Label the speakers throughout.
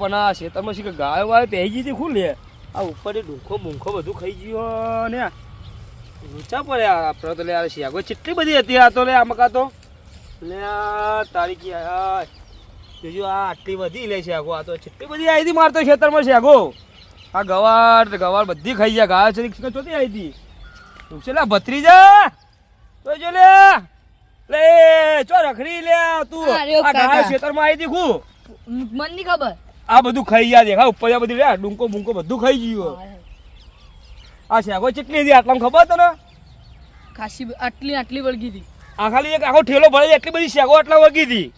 Speaker 1: પણ આ ખેતરમાં શી કે ગાયો વાયો પહેરી ગઈ હતી ખુલ્લે? આ ઉપર ડુંખો મૂંખો બધું ખાઈ ગયો ને. ઊંચા પડે આપણે તો લે આ શિયાગો કેટલી બધી હતી આ તો લે આ મકા તો? લે તારી આય જોજો આ આટલી બધી લે શિયાગો આ તો કેટલી બધી આવી હતી મારતો ખેતરમાં શિયાગો આ ગવાર ગવાર બધી ખાઈ ગયા ગાય છે ચોથી આવી હતી. છે લે ભત્રીજા? તો જો લે લે ચો રખડી લે તું. આ ગાય ખેતરમાં આવી હતી ખું?
Speaker 2: મન નહીં ખબર.
Speaker 1: આ બધું ખાઈ ગયા દેખા ઉપર આ બધી રહ્યા ડુંકો બુંકો બધું ખાઈ ગયું આ શેગો ચટલી હતી આટલા ખબર તને?
Speaker 2: ખાસી આટલી આટલી વળગી હતી.
Speaker 1: આ ખાલી એક આખો ઠેલો ભરે એટલી બધી શેગો આટલા વળગી હતી.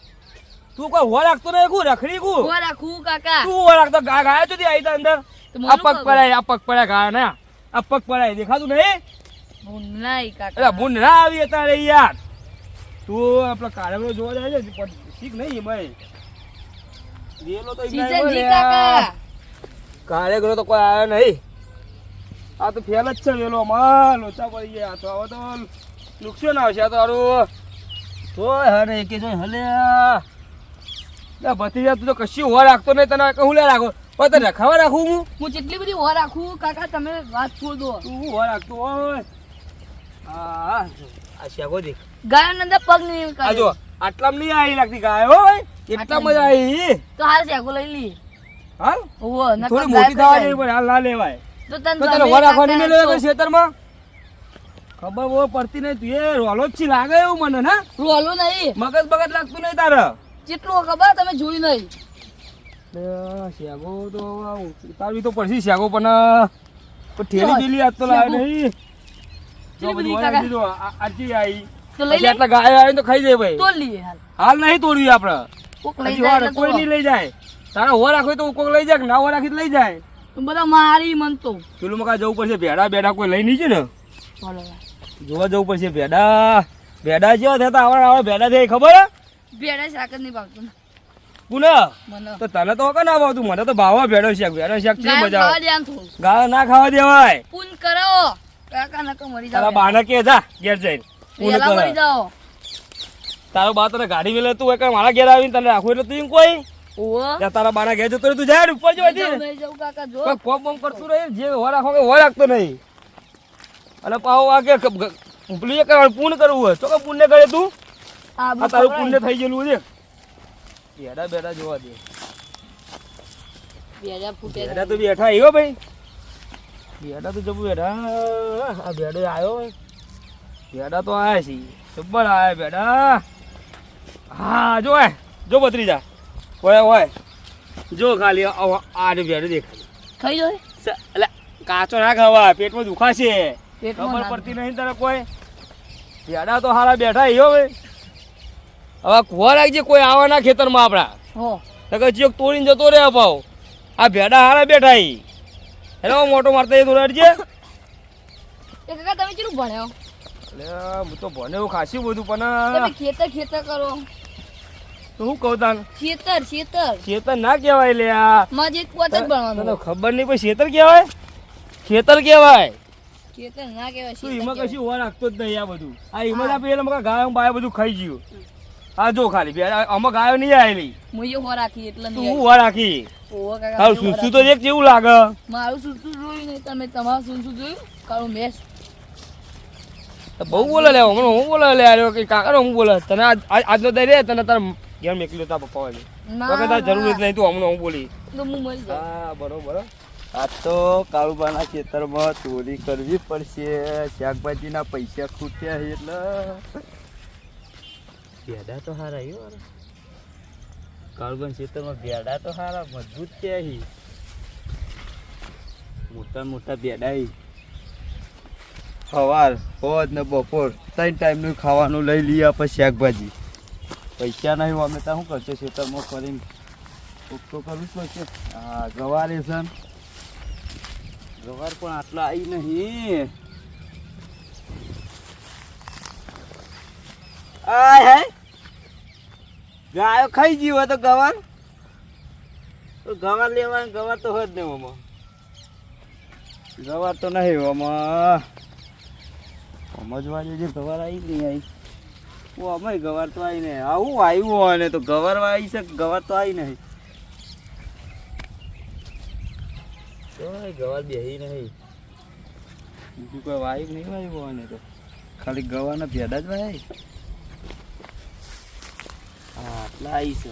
Speaker 1: તું કોઈ હોવા રાખતો નહીં કુ રખડી કુ
Speaker 2: ઊભા રાખું કાકા.
Speaker 1: તું હોર રાખતો ગા ગાયા આવી તા અંદર?
Speaker 2: તો મને
Speaker 1: આ પગ પડાય આ પગ પડાય ગાયા ને. આ પગ પડાય દેખાતું નહીં? ભૂનરાઈ
Speaker 2: કાકા.
Speaker 1: ભૂંડ ના આવી રે યાર. તું આપણા કાર્યક્રમ જોવા જાય છે શીખ નહીં ભાઈ રેલો તો. તો કોઈ આવ્યો નહીં. આ તો ફેલ જ છે વેલો માં લોચા પડી ગયા. તો હવે તો નુકસાન આવશે આ તો તારું તો હરે કે જો હલે લે ભતીજા તું તો કશી હોવા રાખતો નહીં તને. કહું લે રાખો? પણ તને રખાવા રાખું હું?
Speaker 2: હું જેટલી બધી હોવા રાખું કાકા તમે વાત છોડ. દો
Speaker 1: તું હોવા રાખતો હોય? આ આ શેગો દેખ.
Speaker 2: ગાયો અંદર પગ નહીં
Speaker 1: આ જો. આટલામાં નહીં આવી લાગતી ગાય હો ભાઈ. કેટલા મજા આવી.
Speaker 2: તો હાલ શેગો લઈ લી.
Speaker 1: હાલ?
Speaker 2: ઓવો નકર
Speaker 1: થોડી મોટી થવા
Speaker 2: ખાઈ
Speaker 1: પણ હાલ ના લેવાય.
Speaker 2: તો તને
Speaker 1: તો તને રાખવાની નહીં લેવાય. ખેતરમાં? ખબર બહુ પડતી નહીં તું એ રોલો જ છી લાગે એવું મને ના?
Speaker 2: રોલો નહીં.
Speaker 1: મગજ બગજ લાગતું નહીં તારે?
Speaker 2: જેટલું ખબર? તમે જોઈ નહીં.
Speaker 1: શેગો તો ઉતારવી તો પડશે શેગો પણ ઠેલી બેલી આજ તો લાવે નહીં. આજે
Speaker 2: બધી કાકા?
Speaker 1: આવી
Speaker 2: તો લઈ લે.
Speaker 1: એટલે ગાયો આવે તો ખાઈ જાય ભાઈ.
Speaker 2: તો લઈએ હાલ.
Speaker 1: હાલ નહીં તોડવી આપણે.
Speaker 2: કોક લઈ જાય
Speaker 1: કોઈ નહીં લઈ જાય. તારે હો રાખો તો કોક લઈ જાય ના હો રાખી તો લઈ જાય.
Speaker 2: તો બધા મારી મન તો.
Speaker 1: પેલું મકા જવું પડશે ભેડા. બેડા કોઈ લઈ નહીં છે ને જોવા જવું પડશે ભેડા. ભેડા જેવા થતા આવડે આવડે ભેડા થઈ ખબર?
Speaker 2: ભેડા શાક જ નહીં ભાવતું.
Speaker 1: પુના તો તને તો કે ના ભાવતું મને તો ભાવ ભેડો શાક. ભેડો શાક છે મજા ગાળ ના ખાવા દેવાય.
Speaker 2: પૂન કરાવો કાકા નકો મરી
Speaker 1: તારા બાને કે જા ઘેર જઈને. પૂન
Speaker 2: મરી જાઓ.
Speaker 1: તારો બા તને ગાડી મેલે તું એક મારા ઘેર આવીને તને રાખવું એટલે તું કોઈ?
Speaker 2: ઓવો
Speaker 1: તારા બાના ઘેર જતો તું જાય ઉપર જો
Speaker 2: જાઉં, કાકા જો.
Speaker 1: કોઈ કોમ બોમ કરતું રહે જે હો રાખો કે હો રાખતો નહીં. અને પાવ વાગે પેલું કરવાનું પૂન કરવું હોય તો કે પુણ્ય કરે તું.
Speaker 2: આ
Speaker 1: આ તારું પુણ્ય થઈ ગયેલું છે. બેડા બેડા જોવા દે.
Speaker 2: ભેડા ફૂટે
Speaker 1: બેડા તો બેઠા આવ્યો ભાઈ. બેડા તો જવું બેઠા. આ બેડો આવ્યો બેડા તો આયા છે જબ્બર આયા ભેડા. હા જો જો બત્રીજા ઓય ઓય. જો ખાલી આ જો બેડો દેખ
Speaker 2: ખાઈ જાય
Speaker 1: એટલે કાચો ના ખાવા પેટમાં દુખાશે ખબર પડતી નહીં તને કોઈ? ભેડા તો હારા બેઠા આવ્યો ભાઈ. હવે કુવા રાખજે કોઈ આવવાના ખેતરમાં આપણા.
Speaker 2: હો.
Speaker 1: નકર તોડી તોડીને જતો રે અપાવ. આ ભેડા હારા બેઠા ઈ. હેલો મોટો મારતા એ દોડાડજે
Speaker 2: કાકા તમે કેટલું ભણ્યો
Speaker 1: એટલે હું તો ભણે એવું ખાસી બધું પણ
Speaker 2: ખેતર ખેતર કરો.
Speaker 1: તો હું કહું તાન?
Speaker 2: ખેતર ખેતર.
Speaker 1: ખેતર ના કહેવાય લે આ.
Speaker 2: માં જે પોત
Speaker 1: ખબર નહીં પણ ખેતર કહેવાય? ખેતર કહેવાય.
Speaker 2: ખેતર ના કહેવાય
Speaker 1: તું એમાં કશું હોવા રાખતો જ નહીં આ બધું. આ એમાં આ પેલા મકા ગાયો બાયો બધું ખાઈ ગયું. આ જો ખાલી બે આમાં ગાયો નહીં આવેલી
Speaker 2: હું એ રાખી એટલે
Speaker 1: તું હું હોવા રાખી? તો એક જેવું લાગે.
Speaker 2: મારું શું જોયું નહીં તમે તમારું શું જોયું? કાળું મેસ.
Speaker 1: બહુ બોલે લે હમણાં હું બોલે લે આર્યો કે કાકા હું બોલે. તને આજ આજ- આજનો દઈ રે તને તાર ઘેર મેકલ્યો તા પપ્પા વાળી
Speaker 2: ના,
Speaker 1: વગર તાર જરૂર જ. નહીં તું હમણાં હું બોલી.
Speaker 2: તો હું મરી જાઉં.
Speaker 1: હા બરોબર.
Speaker 3: આ તો કાળુબાના ખેતરમાં ચોરી કરવી પડશે. શાકભાજીના પૈસા ખૂટ્યા એટલે. ભેડા તો હારા આવ્યો કાળુબાન ખેતરમાં ભેડા તો હારા મજબૂત છે અહીં મોટા મોટા ભેડા અહીં સવાર, હોજ ને બપોર, ત્રણ ટાઈમનું ખાવાનું લઈ લઈએ પછી શાકભાજી. પૈસા નહીં અમે ત્યાં શું કરશે? ખેતરમાં કરીને તો કરવું જ પડશે. હા ગવાર છે ગવાર પણ આટલા આવી નહીં. ગાયો ખાઈ ગઈ હોય તો ગવાર? તો ગવાર લેવાની ગવાર તો હોય જ નહીં આમાં ગવાર તો નહીં આમાં સમજવાની જે ગવાર આવી નહીં આવી? ઓ અમે ગવાર તો આવી નહીં આવું આવ્યું હોય ને તો ગવાર આવી છે ગવાર તો આવી નહીં.
Speaker 1: ગવાર બેહી નહીં.
Speaker 4: બીજું કોઈ વાયુ નહીં વાયુ ને તો. ખાલી ગવાના ભેડા જ વાય
Speaker 1: હા આટલા આવી છે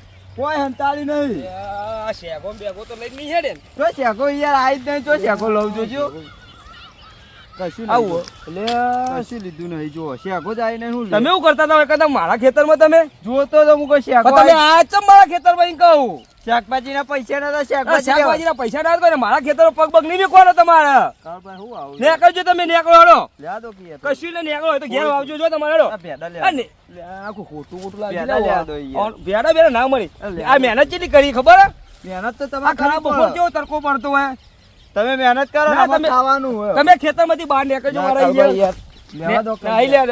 Speaker 4: કોઈ હંતાળી નહીં. તો શેકો યાર આઈ જ નહીં તો શેકો લઉં જોજો કશું
Speaker 1: આવો
Speaker 4: એટલે કશું લીધું નહીં જો. શેકો જાય નહીં હું
Speaker 1: તમે શું કરતા હતા? કદાચ મારા ખેતરમાં તમે?
Speaker 4: જોતો તો હું કોઈ શેકો
Speaker 1: તમે આ ચમ મારા ખેતરમાં કહું?
Speaker 4: શાકભાજી ના પૈસા ના શાકભાજી
Speaker 1: શાકભાજીના પૈસા ના ને મારા પગ પગ નહીં તમારે. નેકળજો તમે નેકળો હેડો. કશું ને નેકળો તો ઘેર આવજો જો તમારે હેડો.
Speaker 4: આ ભેડા લે
Speaker 1: આ ને- લે, આખું ખોટું ખોટું લાગી
Speaker 4: ભેડા
Speaker 1: જાય.
Speaker 4: લ્યા. દો યાર.
Speaker 1: ઓન- ભેડા ના મળી. આ મહેનત કેટલી કરી ખબર?
Speaker 4: મહેનત તો તમારે
Speaker 1: ખરાબ બપોર. કેવો તડકો પડતો હોય?
Speaker 4: તમે મહેનત કરો
Speaker 1: તમે-
Speaker 4: ખાવાનું માંથી
Speaker 1: તમે ખેતરમાંથી બહાર નીકળજો મારા યાર.
Speaker 4: યાર, લેવા દો
Speaker 1: ના,
Speaker 4: કઈ લેવા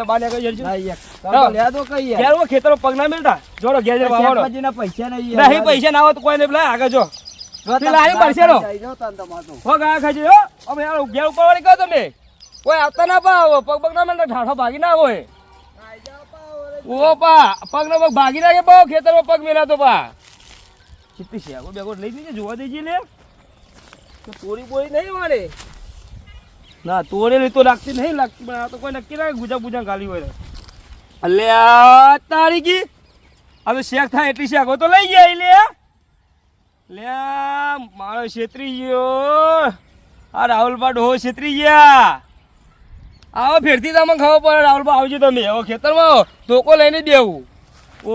Speaker 4: દો કઈ યાર.
Speaker 1: પગ મેલતા જોડો ઘેર જઈને વાવડો.
Speaker 4: પૈસા નહીં
Speaker 1: નહીં પૈસા ના હોય તો કોઈ પેલા આગળ જો.
Speaker 4: જો
Speaker 1: પેલા આની પડશે રો.
Speaker 4: જઈ જાઓ તાન તમારે તો.
Speaker 1: હો ગા ખાજો હો. અમે યાર ઘેર ઉપર વાળી કહો તમે. કોઈ આવતા ના પાવો પગ પગ ના મેલતા ઠાઠો ભાગી ના હોય. ઓ પા પગ ના પગ ભાગી નાખે પાવ ખેતરમાં પગ મેલાતો પા. ચિત્તી છે બેગો લઈ જઈએ જોવા દેજે લે. તો પૂરી બોરી નહીં મારે ના, તોડેલી તો લાગતી નહીં લાગતી, પણ આ તો કોઈ નક્કી ના ગુજા ગુજા ગાલી હોય અલ્યા તારીખી આ તો થાય એટલી શેકો. તો લઈ ગયા લે લે મારો છેતરી ગયો. આ રાહુલબા ડોહો છેતરી ગયા. આવો ફેરથી તમે ખબર પડે રાહુલબા આવજો તમે. હવે ખેતરમાં ધોકો લઈને દેવું ઓ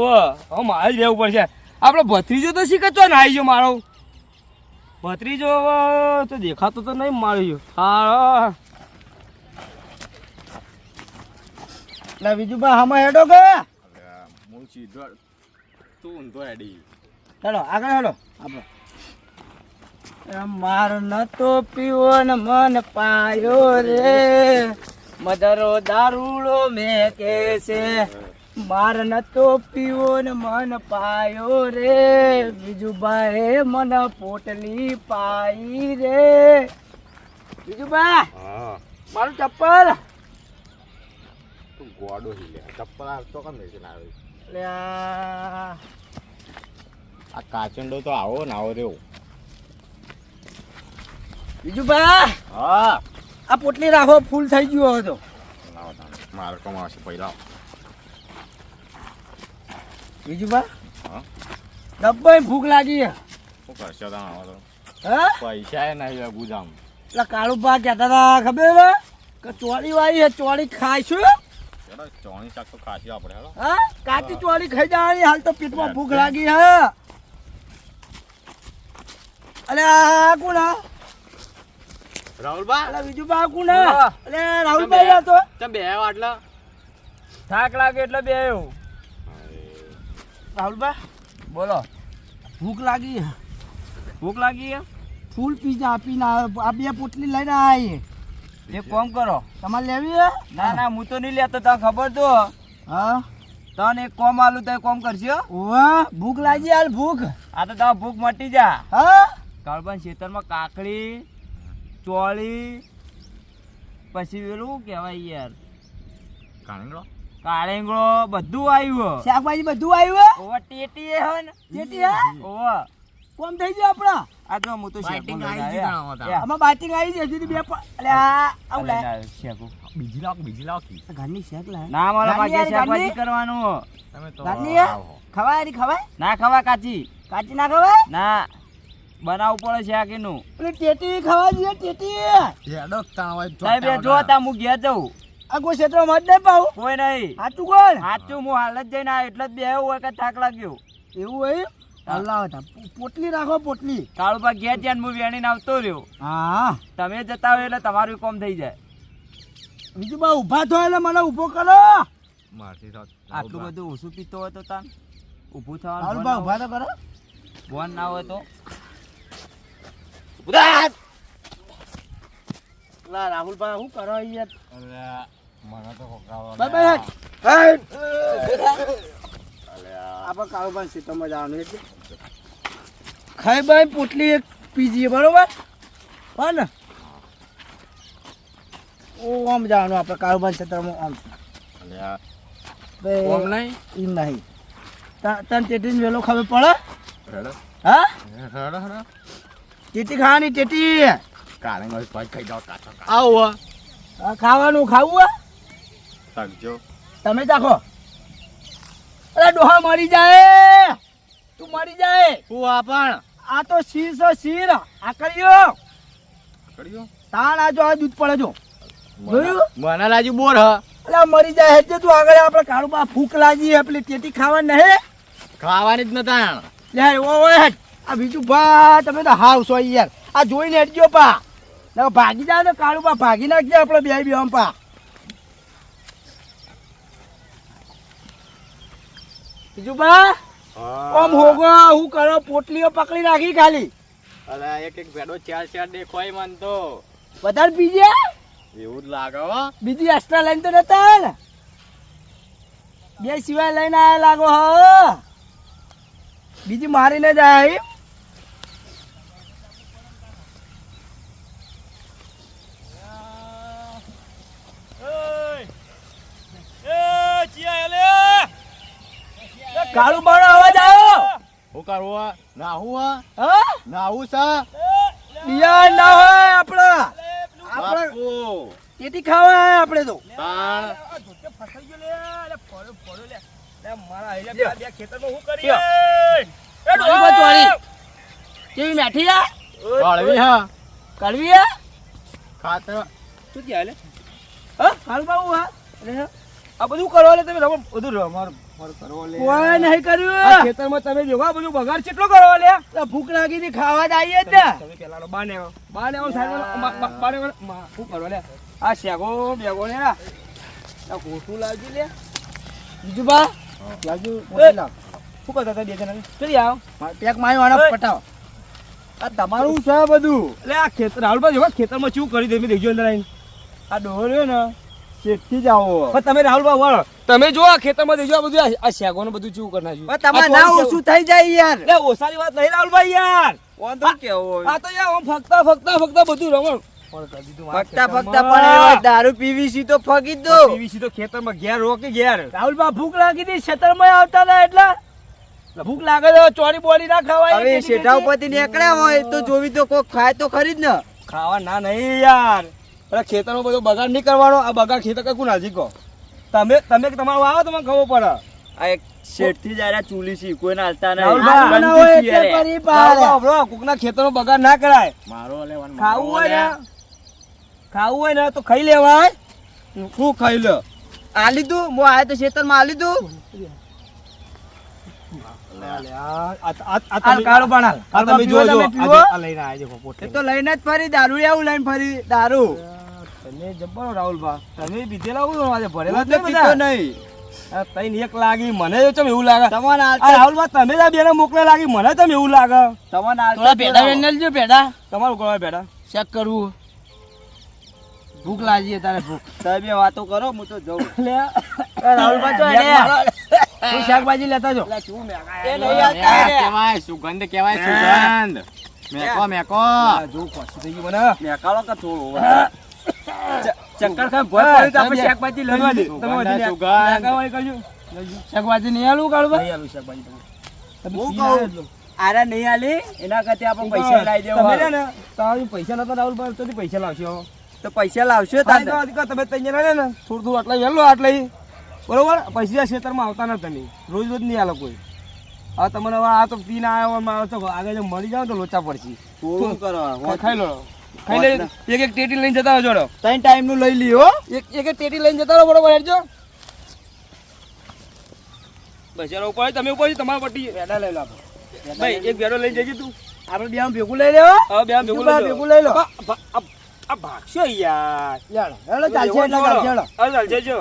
Speaker 1: હવે મારે જ રહેવું પડશે. આપણો ભત્રીજો તો શીખતો ને આવી ગયો મારો. ભત્રીજો તો દેખાતો તો નહીં માર્યો હા
Speaker 4: બીજું બા, હામાં હેડો કે?
Speaker 5: હું સીધો તું ઊંધો હેડી
Speaker 4: હેડો આગળ હેડો. આપણો. માર નતો પીવો ને મન પાયો રે. મધરો દારૂડો મેં કે છે માર નતો પીવો ને મન પાયો રે. બીજું ભાઈ મન પોટલી પાઈ રે. બીજું બા
Speaker 5: હા.
Speaker 4: મારું ચપ્પલ.
Speaker 5: તું ગોડો લે. ચપ્પલ આ તો કેમ નહીં આવે. આ કાચંડો તો આવો ને આવો રેવો
Speaker 4: બીજું બા
Speaker 5: હા.
Speaker 4: આ પોટલી રાખો ફૂલ થઈ ગયો હતો
Speaker 5: મારે કમાશે પહેલા
Speaker 4: બીજું બા?
Speaker 5: હા.
Speaker 4: ડબ્બાઈ ભૂખ લાગી હે
Speaker 5: શું કરશો તમે આવો તો? પૈસા એ નહીં ગુજામ
Speaker 4: એટલે કાળુ બા કહેતા હતા ખબર કે ચોળી વાળી હે ચોળી ખાઈશું
Speaker 5: ચલો શાક તો ખાસી આપણે
Speaker 4: હા? કાચી ચોળી ખાઈ જવાની હાલ તો પેટમાં ભૂખ લાગી હે અલે આ કોણ?
Speaker 5: રાહુલબા?
Speaker 4: અલે બીજું બા કોણ. અલે રાહુલભાઈ આ તો.
Speaker 1: તમે બે આટલા. થાક લાગે એટલે બે આવ્યો
Speaker 4: રાહુલબા
Speaker 1: બોલો.
Speaker 4: ભૂખ લાગી
Speaker 1: ભૂખ લાગી
Speaker 4: ફૂલ પીઝા આપીને આ આ બે પોટલી લઈને આવી
Speaker 1: એક કોમ કરો.
Speaker 4: તમારે લેવી હે?
Speaker 1: ના ના હું તો નહીં લેતો તને ખબર તો.
Speaker 4: હા?
Speaker 1: તને એક કોમ આલું તો કોમ કરશે હો.
Speaker 4: ઓવા ભૂખ લાગી હાલ ભૂખ.
Speaker 1: આ તો તારા ભૂખ મટી જા.
Speaker 4: હા?
Speaker 1: કાળબન ખેતરમાં કાકડી ચોળી પછી પેલું કહેવાય યાર?
Speaker 5: કાણીંગડો
Speaker 1: કાળેંગળો બધું આવ્યું
Speaker 4: શાકભાજી બધું આવ્યું
Speaker 1: ઓવા ટેટી હે હન
Speaker 4: ટેટી હે?
Speaker 1: ઓવા.
Speaker 4: કોમ થઈ ગયો આપણા?
Speaker 1: આ તો હું તો શેકો
Speaker 5: આવી ગઈ. તારા
Speaker 4: આમાં બાટિંગ આવી છે હજી બે પ- અલે આ
Speaker 1: આ
Speaker 4: આવું લે
Speaker 1: શેકો.
Speaker 5: બીજી લાવ બીજી લાવ કી.
Speaker 4: ઘરની શેક લે
Speaker 1: ના મારા
Speaker 4: પાસે
Speaker 1: શાકભાજી કરવાનું
Speaker 5: તમે તો
Speaker 4: ઘરની
Speaker 5: ખવાયની
Speaker 4: ખવાય? ના
Speaker 1: ખવા કાચી.
Speaker 4: કાચી ના ખવાય?
Speaker 1: ના. બનાવવું પડે શાકીનું.
Speaker 4: પેલી ટેટી ખવા જોઈએ ટેટી.
Speaker 5: હેડો તાણ હોય
Speaker 1: સાહેબ એ જો તા હું ઘેર જઉં.
Speaker 4: આ કોઈ ક્ષેત્ર મત નહીં
Speaker 1: કોઈ નહીં.
Speaker 4: સાચું કોણ?
Speaker 1: સાચું હું હાલ જ જઈને આવ્યો એટલે જ બે હોય થાક લાગ્યો.
Speaker 4: એવું હોય અલ્લાહ પોટલી રાખો પોટલી.
Speaker 3: કાળુબા ઘેર જ્યાં હું વેણીને આવતો રહ્યો.
Speaker 4: હા.
Speaker 3: તમે જતા હોય એટલે તમારું કોમ થઈ જાય.
Speaker 4: બીજું બા ઊભા થયો એટલે મને ઊભો કરો.
Speaker 3: આટલું બધું ઓછું પીતો હતો તો તાન. ઊભું થવાનું
Speaker 4: બા ઊભા તો કરો.
Speaker 3: ફોન ના હોય તો.
Speaker 4: લા રાહુલભાઈ શું કરો
Speaker 5: અહીંયા? મને તો
Speaker 4: બાય બાય આપણે કાળુભાઈ સીટોમાં જવાનું એટલે. ખાઈ ભાઈ પોટલી એક પીજીએ બરોબર? હા ને? ઓ આમ જવાનું આપણે કાળુભાઈ ક્ષેત્રમાં આમ
Speaker 3: ઓમ નહીં?
Speaker 4: ઈ નહીં. તા- તને ટેટીને વેલો ખબર પડે? હા? ટેટી ખાવાની ટેટી.
Speaker 5: મારી ભાઈ ખાઈ જાઓ કાચો
Speaker 4: આવો. હા, ખાવાનું ખાવું હે?
Speaker 5: તકજો
Speaker 4: તમે ચાખો. અરે ડોહા મરી જાય. તું મરી જાય.
Speaker 5: હું આ પણ.
Speaker 4: આ તો શીર છે શીર. આ કર્યો.
Speaker 5: કર્યો?
Speaker 4: તાણ આ આ દૂધ પડે જો. જોયું?
Speaker 5: મને લાજુ બોર હ.
Speaker 4: એટલે મરી જાય હેજે તું આગળ. આપણે કાળું બા ફૂક લાગી પેલી ટેટી ખાવા નહીં
Speaker 5: ખાવાની જ નતા
Speaker 4: લે ઓ ઓય. આ બીજું ભા તમે તો હાવ સો યાર. આ જોઈને હેડજો પા. ના ભાગી જાય તો કાળું પા ભાગી નાખજે આપણે બે બે પા. બીજું બા ઓમ હોગો હું કરો પોટલીઓ પકડી રાખી ખાલી.
Speaker 5: અરે એક એક ભેડો ચાર ચાર દેખવાય મન તો.
Speaker 4: વધારે બીજે
Speaker 5: એવું જ લાગે હો.
Speaker 4: બીજી એક્સ્ટ્રા લઈને તો નતા ને? બે સિવાય લઈને આયા લાગો હ. બીજી મારીને જાય. કાળું બાણો અવાજ આવ્યો.
Speaker 5: હું કરવું નાહું આ
Speaker 4: હા
Speaker 5: નાહુ સા?
Speaker 4: બિયા ના હોય આપણા. આપડે
Speaker 5: બાપુ.
Speaker 4: તેથી ખાવા આયા આપણે તો.
Speaker 5: તાણ
Speaker 4: એ પાસે વાળી. કેવી મેઠી આ?
Speaker 5: કળવી હા.
Speaker 4: કડવી આ?
Speaker 5: ખાતર.
Speaker 1: શું ક્યાં લે
Speaker 4: હા કાળુ બાબુ હા. અરે હા.
Speaker 1: આ બધું કરો લે તમે રમો. બધું રમો. મારું મારું કરો લે.
Speaker 4: કોઈ નહીં કર્યું.
Speaker 1: ખેતરમાં તમે જોવા બધું બગાડ કેટલો કરો લે?
Speaker 4: ભૂખ લાગી હતી ખાવા જ આવીએ જ
Speaker 1: તમે પેલા બાને બાને આવો. સાહેબ બાને શું કરો લે? આ શેગો બેગો ને આ ખોટું લાગી લે.
Speaker 4: બીજું બા
Speaker 1: લાગુ
Speaker 4: મોટી
Speaker 1: શું કરતા હતા બે જણા? ચલી આવો.
Speaker 4: પેક પટાવો. આ તમારું છે બધું.
Speaker 1: એટલે આ ખેતર રાહુલભાઈ જોવા ખેતરમાં શું કરી દે? મેં દેખજો અંદર આવીને.
Speaker 4: આ ડોહો રહ્યો ને. શેઠથી જ આવો.
Speaker 1: પણ તમે રાહુલભાઈ વાળો. તમે જો આ ખેતરમાં દેખજો આ બધું આ- શેગોનું બધું ચેવું કરી નાખ્યું.
Speaker 4: તમારે ના ઓછું થઈ જાય યાર.
Speaker 1: એટલે ઓસાની વાત નહીં રાહુલભાઈ યાર.
Speaker 4: વાંધો કેવો
Speaker 1: આ તો યાર ફક્ત ફક્ત ફગતા બધું રમણ.
Speaker 4: ફગતા ફગતા પણ દારૂ પીવીસી તો ફગી દો.
Speaker 1: પીવીસી તો ખેતરમાં ઘેર રોકે ઘેર.
Speaker 4: રાહુલ બા ભૂખ લાગી હતી ખેતરમાં આવતા હતા એટલે.
Speaker 1: ભૂખ લાગે તો ચોરી બોરી ના ખાવાય.
Speaker 4: હવે શેઠા ઉપરથી નીકળ્યા હોય તો જોવી તો કોક ખાય તો ખરી જ ને.
Speaker 1: ખાવા ના નહીં યાર. અરે ખેતરનો બધો બગાડ નહીં કરવાનો. આ બગાડ ખેતર કઈ કોણ તમે તમે તમારો આવો તમને ખબર પડે.
Speaker 3: આ એક શેઠથી જ ચૂલી છે કોઈને હાલતા નહીં.
Speaker 1: કોકના ખેતરમાં બગાડ ના કરાય.
Speaker 5: મારો
Speaker 1: ખાવું હોય ને ખાવું હોય ને તો ખાઈ લેવાય. શું ખાઈ લે?
Speaker 4: આ લીધું? હું આયા તો ખેતરમાં આ લીધું?
Speaker 1: લઈને
Speaker 4: જ ફરી દારૂ આવું લઈને ફરી. દારૂ.
Speaker 1: તમે જબ્બરો રાહુલભા તમે પીધેલા હું આજે ભરેલા જ
Speaker 4: તો પીતો
Speaker 1: બધા.
Speaker 4: નહીં.
Speaker 1: આ તઈને એક લાગી મને જો ચમ એવું લાગે?
Speaker 4: તમને
Speaker 1: આ
Speaker 4: હાલતા
Speaker 1: રાહુલભા તમે જા બેને મોકલે લાગી મને તમ એવું લાગે?
Speaker 4: તમને
Speaker 2: થોડા
Speaker 4: ભેડા
Speaker 2: પેડા વેનલજો ભેડા.
Speaker 1: તમારું કરવા ભેડા.
Speaker 4: ચેક કરવું ભૂખ લાગી તારે ભૂખ.
Speaker 3: સાહેબ વાતો કરો હું તો જઉં.
Speaker 4: રાહુલભાઈ તો એને. તું શાકભાજી લેતા જો.
Speaker 1: એ નહીં
Speaker 5: આ કેવાય સુગંધ કેવાય સુગંધ. મેકો મેકો.
Speaker 1: જો ખોસી થઈ ગયું મને.
Speaker 3: મેકાળો કે થોડું
Speaker 1: ચક્કર ખાય ભોય પડી તો આપણે
Speaker 4: તમે
Speaker 1: શાકભાજી લેવા દે
Speaker 5: સુગંધ,
Speaker 1: તમે વધી. નાકાવાળી કરજો
Speaker 4: શાકભાજી નહીં આલું કાળુભાઈ
Speaker 1: નહીં આલું શાકભાજી તમે. તમે
Speaker 3: હું
Speaker 1: પી
Speaker 3: કહું. આરા નહીં આલી એના કરતા આપણે પૈસા લાવી
Speaker 1: તમે
Speaker 3: દેવા
Speaker 1: રહ્યા ને. તમારી પૈસા નતા રાહુલભાઈ તો પૈસા લાવશો.
Speaker 3: તો પૈસા લાવશો
Speaker 1: તારે.
Speaker 3: તારે
Speaker 1: તમે તૈયાર રહ્યા ને. થોડું થોડું આટલા વહેલો આટલા બરોબર? પૈસા ખેતરમાં આવતા ન તમે. રોજ રોજ નહીં આલો કોઈ. આ તમને હવે આ તો પીને આવ્યો મારો તો આગળ મરી મળી જાવ તો લોચા પડશે.
Speaker 3: શું કરો
Speaker 1: ખાઈ લો. ખાઈ લે એક એક ટેટી લઈને જતા આવજો જોડો
Speaker 3: ત્રણ ટાઈમનું લઈ લ્યો
Speaker 1: એક એક એક ટેટી લઈને જતા રહો બરોબર હેડજો. પૈસા ઉપર તમે ઉપર તમારા પટ્ટી. વેડા લઈ લો ભાઈ એક બેડો લઈ જજે તું.
Speaker 4: આપણે બે ભેગું લઈ લેવો
Speaker 1: હા. બે ભેગું લઈ લો.
Speaker 4: ભેગું લઈ લો.
Speaker 1: આ- ભાગશો યાર.
Speaker 4: હેડો હેડો ચાલશે એટલે ચાલશે હેડો.
Speaker 1: હા, ચાલશે જો.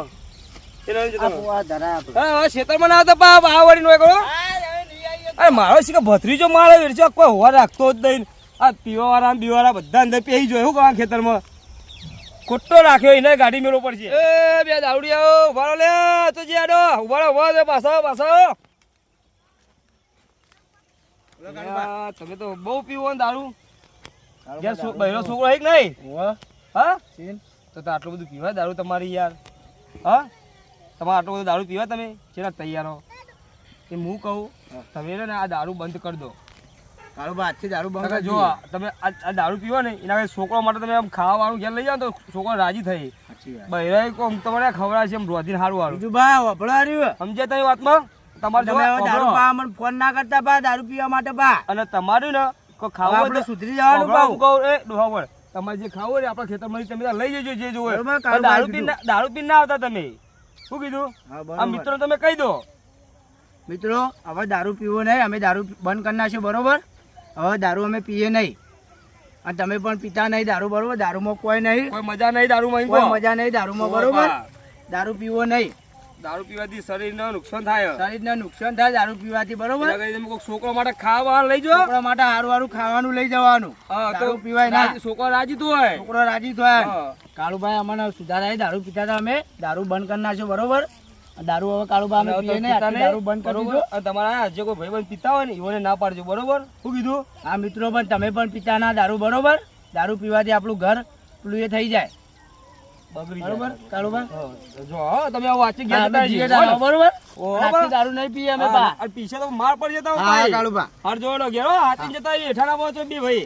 Speaker 1: મારો શીખે ભત્રીજો માળો વેરચો કોઈ હોવા રાખતો જ નહીં. આ પીવા વાળા બીવા બધા અંદર પેહી જોય. શું કહા ખેતરમાં? ખોટો રાખ્યો એને ગાડી મેળવો પડશે. એ બે દાવડિયાઓ ઊભા રહો લે તો જે આડો ઉભારો ઊભા છે પાછો પાછો. તમે તો બહુ પીવો ને દારૂ. છો- બૈરો છોકરો હે કે નહીં? હા? તો તો આટલું બધું પીવાય દારૂ તમારી યાર. હા? તમારે આટલું બધું દારૂ પીવા તમે? છે તૈયાર હો? કે હું કહું તમે છે ને આ દારૂ બંધ કરી દો.
Speaker 4: કાળુબા આજથી દારૂ બંધ
Speaker 1: જો તમે આ દારૂ પીવો ને એના કારણે છોકરો માટે તમે આમ ખાવા વાળું ઘેર લઈ જાઓ તો છોકરો રાજી થઈ બહેરા કોમ તમારે ખવડાવે છે એમ રોધીને સારું વાળું
Speaker 4: બીજું બા વફળો રહ્યું.
Speaker 1: સમજે તમે વાતમાં? તમારે
Speaker 4: દારૂ પા મને ફોન ના કરતા બા દારૂ પીવા માટે બા.
Speaker 1: અને તમારું ને કોઈ ખાવા
Speaker 4: આપણે સુધરી જવાનું
Speaker 1: બા. હું કહું, એ ડોહાવળ તમારે જે ખાવું હોય ને ખેતર ખેતરમાં તમે લઈ જજો જે જોવે. દારૂ પી દારૂ પી ના આવતા તમે. શું કીધું? આ મિત્રો તમે કહી દો.
Speaker 4: મિત્રો હવે દારૂ પીવો નહીં અમે દારૂ બંધ કરી નાખ્યો બરોબર? હવે દારૂ અમે પીએ નહીં. અને તમે પણ પીતા નહીં દારૂ બરોબર? દારૂમાં કોઈ નહીં.
Speaker 1: કોઈ મજા નહીં દારૂમાં
Speaker 4: કોઈ મજા નહીં દારૂમાં બરોબર? દારૂ પીવો નહીં.
Speaker 1: દારૂ પીવાથી શરીરને નુકસાન થાય.
Speaker 4: શરીરને નુકસાન થાય દારૂ પીવાથી બરોબર?
Speaker 1: તમે કોઈક છોકરો માટે ખાવા લઈ જાઓ.
Speaker 4: છોકરા માટે હારું હારું ખાવાનું લઈ જવાનું. દારૂ પીવાય ના.
Speaker 1: છોકરો રાજી તો હોય.
Speaker 4: છોકરો રાજી થાય
Speaker 1: હા.
Speaker 4: કાળુભાઈ અમને સુધારાય દારૂ પીતા હતા અમે. દારૂ બંધ કરી નાખ્યો બરોબર? દારૂ હવે કાળુભાઈ અમે પીએ નહીં દારૂ બંધ કરી
Speaker 1: તમારા જે કોઈ ભાઈબંધ પીતા હોય ને એઓને ના પાડજો બરોબર? શું કીધું?
Speaker 4: આ મિત્રો પણ તમે પણ પીતા ના દારૂ બરોબર? દારૂ પીવાથી આપણું ઘર પેલું એ થઈ જાય.
Speaker 1: બગડી
Speaker 4: બરોબર. કાળુભાઈ
Speaker 1: જો તમે આવું વાંચી ગયા
Speaker 4: બરોબર? દારૂ નહીં પીએ અમે બા.
Speaker 1: પીછે તો માર પડી જતા હોય
Speaker 4: હા
Speaker 1: હાર જોડો ઘેરો હાથી જતા હેઠાના પહોંચો બી ભાઈ.